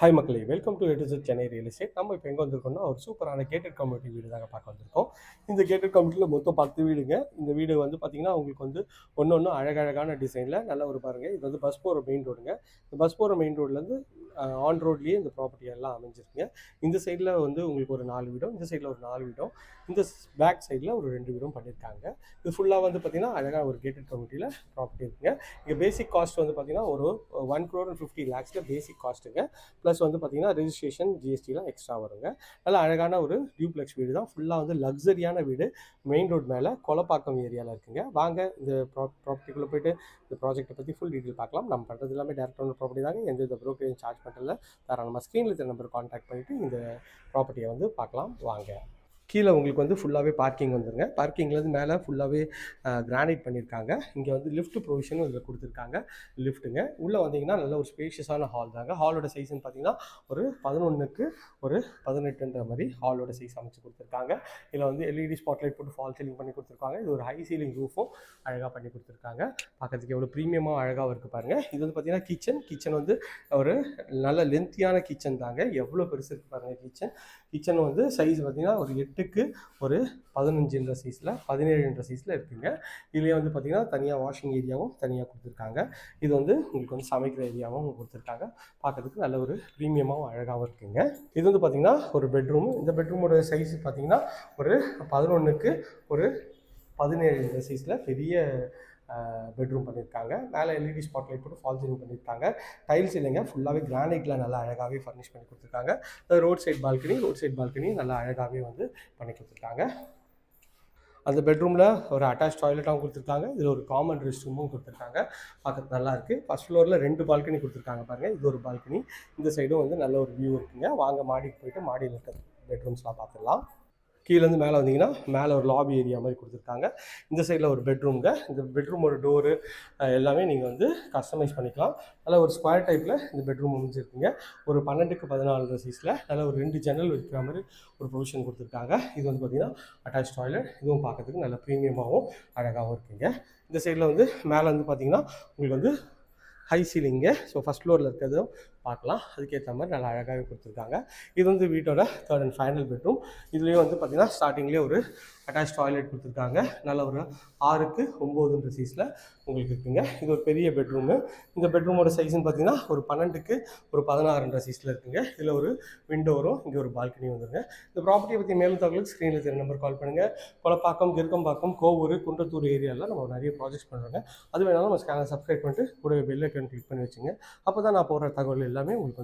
Hi மக்களே welcome to எட்டு Chennai real estate நம்ம இப்போ எங்கே வந்திருக்கோம்னா ஒரு சூப்பரான கேட்டட் கம்யூனிட்டி வீடு தாங்க பார்க்க வந்திருக்கோம். இந்த கேட்டட் கம்யூனிட்டியில் மொத்தம் பத்து வீடுங்க. இந்த வீடு வந்து பார்த்தீங்கன்னா உங்களுக்கு வந்து ஒன்று ஒன்று அழகழகான டிசைனில் நல்ல ஒரு பாருங்கள் இது வந்து பஸ் போகிற மெயின் ரோடுங்க இந்த பஸ் போகிற மெயின் ரோட்லேருந்து ஆன் ரோட்லேயே இந்த ப்ராப்பர்ட்டி எல்லாம் அமைஞ்சிருக்குங்க. இந்த சைடில் வந்து உங்களுக்கு ஒரு நாலு வீடும் இந்த சைடில் ஒரு நாலு வீடும் இந்த பேக் சைடில் ஒரு ரெண்டு வீடும் பண்ணியிருக்காங்க. இது ஃபுல்லாக வந்து பார்த்தீங்கன்னா அழகாக ஒரு கேட்டட் கம்யூனிட்டியில் ப்ராப்பர்ட்டி இருக்குங்க. இங்கே பேசிக் காஸ்ட் வந்து பார்த்தீங்கன்னா ஒரு ஒன் க்ரோர் அண்ட் ஃபிஃப்டி லேக்ஸில் பேசிக் காஸ்ட்டுங்க ப்ளஸ் வந்து பார்த்தீங்கன்னா ரெஜிஸ்ட்ரேஷன் ஜிஎஸ்டிலாம் எக்ஸ்ட்ரா வருங்க. நல்ல அழகான ஒரு டியூப்ளெக்ஸ் வீடு தான். ஃபுல்லாக வந்து லக்ஸரியான வீடு. மெயின் ரோட் மேலே கொலப்பாக்கம் ஏரியாவில் இருக்குங்க. வாங்க இந்த ப்ரா ப்ராப்பர்ட்டிக்குள்ளே போயிட்டு இந்த ப்ராஜெக்ட்டை பற்றி ஃபுல் டீட்டெயில் பார்க்கலாம். நம்ம பண்ணுறது எல்லாமே டேரக்ட் ஒன்று ப்ராப்பர்ட்டி தாங்க. எந்த வித ப்ரோக்கரேஜ் சார்ஜ் பண்ணுறதுல தாராளமாக ஸ்க்ரீனில் இருக்கிற நம்பர் காண்டாக்ட் பண்ணிவிட்டு இந்த ப்ராப்பர்ட்டியை வந்து பார்க்கலாம். வாங்க. கீழே உங்களுக்கு வந்து ஃபுல்லாகவே பார்க்கிங் வந்துருங்க. பார்க்கிங்லேருந்து மேலே ஃபுல்லாகவே கிரானைட் பண்ணியிருக்காங்க இங்கே வந்து லிஃப்ட் ப்ரொவிஷனும் இதில் கொடுத்துருக்காங்க. லிஃப்ட்டுங்க உள்ளே வந்தீங்கன்னா நல்ல ஒரு ஸ்பேஷியஸான ஹால் தாங்க. ஹாலோட சைஸ்ன்னு பார்த்தீங்கன்னா ஒரு பதினொன்றுக்கு ஒரு பதினெட்டுன்ற மாதிரி ஹாலோட சைஸ் அமைச்சு கொடுத்துருக்காங்க. இதில் வந்து எல்இடி ஸ்பாட்லைட் போட்டு ஃபால் சீலிங் பண்ணி கொடுத்துருக்காங்க. இது ஒரு ஹை சீலிங் ரூஃபும் அழகாக பண்ணி கொடுத்துருக்காங்க. பார்க்கறதுக்கு எவ்வளோ ப்ரீமியமாக அழகாக இருக்குது பாருங்கள் இது வந்து பார்த்தீங்கன்னா கிச்சன் கிச்சன் வந்து ஒரு நல்ல லென்த்தியான கிச்சன் தாங்க. எவ்வளோ பெருசு இருக்குது பாருங்கள் கிச்சன் கிச்சன் வந்து சைஸ் பார்த்தீங்கன்னா ஒரு எட்டுக்கு ஒரு பதினஞ்சுன்ற சைஸில் பதினேழுன்ற சைஸில் இருக்குங்க. இதுலேயே வந்து பார்த்தீங்கன்னா தனியாக வாஷிங் ஏரியாவும் தனியாக கொடுத்துருக்காங்க. இது வந்து உங்களுக்கு வந்து சமைக்கிற ஏரியாவும் கொடுத்துருக்காங்க. பார்க்கறதுக்கு நல்ல ஒரு ப்ரீமியமாகவும் அழகாகவும் இருக்குங்க. இது வந்து பார்த்தீங்கன்னா ஒரு பெட்ரூம் இந்த பெட்ரூமோட சைஸ் பார்த்தீங்கன்னா ஒரு பதினொன்றுக்கு ஒரு பதினேழு சைஸில் பெரிய பெட்ரூம் பண்ணியிருக்காங்க. மேலே எல்இடி ஸ்பாட் லைட் போட்டு ஃபால் சீலிங் பண்ணியிருக்காங்க. டைல்ஸ் இல்லைங்க ஃபுல்லாகவே கிரானைட்டில் நல்லா அழகாகவே ஃபர்னிஷ் பண்ணி கொடுத்துருக்காங்க. Road side balcony road side balcony நல்லா அழகாகவே வந்து பண்ணி கொடுத்துருக்காங்க. அந்த பெட்ரூமில் ஒரு அட்டாச் டாய்லெட்டாகவும் கொடுத்துருக்காங்க. இதில் ஒரு காமன் ரெஸ்ட் ரூமும் கொடுத்துருக்காங்க. பார்க்கறது நல்லா இருக்குது ஃபஸ்ட் ஃப்ளோரில் ரெண்டு பால்கனி கொடுத்துருக்காங்க பாருங்கள் இது ஒரு பால்கனி இந்த சைடும் வந்து நல்ல ஒரு வியூ இருக்குங்க. வாங்க மாடிக்கு போயிட்டு மாடியில் இருக்க பெட்ரூம்ஸ்லாம் பார்த்துடலாம். கீழேருந்து மேலே வந்தீங்கன்னா மேலே ஒரு லாபி ஏரியா மாதிரி கொடுத்துருக்காங்க. இந்த சைடில் ஒரு பெட்ரூம்ங்க இந்த பெட்ரூமோட டோரு எல்லாமே நீங்கள் வந்து கஸ்டமைஸ் பண்ணிக்கலாம். நல்ல ஒரு ஸ்கொயர் டைப்பில் இந்த பெட்ரூம் அமைஞ்சிருக்குங்க. ஒரு பன்னெண்டுக்கு பதினாலு சைஸில் நல்ல ஒரு ரெண்டு ஜன்னல் வைக்கிற மாதிரி ஒரு ப்ரொவிஷன் கொடுத்துருக்காங்க. இது வந்து பார்த்திங்கன்னா அட்டாச் டாய்லெட் இதுவும் பார்க்கறதுக்கு நல்ல ப்ரீமியமாகவும் அழகாகவும் இருக்குங்க. இந்த சைடில் வந்து மேலே வந்து பார்த்திங்கன்னா உங்களுக்கு வந்து ஹை சீலிங்கு ஸோ ஃபஸ்ட் ஃப்ளோரில் இருக்கிறதும் பார்க்கலாம். அதுக்கேற்ற மாதிரி நல்லா அழகாகவே கொடுத்துருக்காங்க. இது வந்து வீட்டோட தேர்ட் அண்ட் ஃபைனல் பெட்ரூம் இதுலேயும் வந்து பார்த்திங்கன்னா ஸ்டார்டிங்லேயே ஒரு அட்டாச் டாய்லெட் கொடுத்துருக்காங்க. நல்ல ஒரு ஆறுக்கு ஒம்போதுன்ற சைஸில் உங்களுக்கு இருக்குங்க. இது ஒரு பெரிய பெட்ரூமு இந்த பெட்ரூமோட சைஸ்னு பார்த்தீங்கன்னா ஒரு பன்னெண்டுக்கு ஒரு பதினாறுன்ற சைஸில் இருக்குங்க. இதில் ஒரு விண்டோ வரும் இங்கே ஒரு பால்கனி வந்துருங்க. இந்த ப்ராப்பர்ட்டியை பற்றி மேலும் தகவலுக்கு ஸ்க்ரீனில் தெரிய நம்பர் கால் பண்ணுங்கள் கொலப்பாக்கம் கிருக்கம்பாக்கம் கோவூர் குன்றத்தூர் ஏரியாவில் நம்ம நிறைய ப்ராஜெக்ட்ஸ் பண்ணுறோங்க அது வேணாலும் நம்ம சேனல் சப்ஸ்கிரைப் பண்ணிட்டு கூடவே பெல் ஐக்கன் கிளிக் பண்ணி வச்சுங்க. அப்போ தான் நான் போடுற தகவல் எல்லாமே உங்களுக்கு வந்து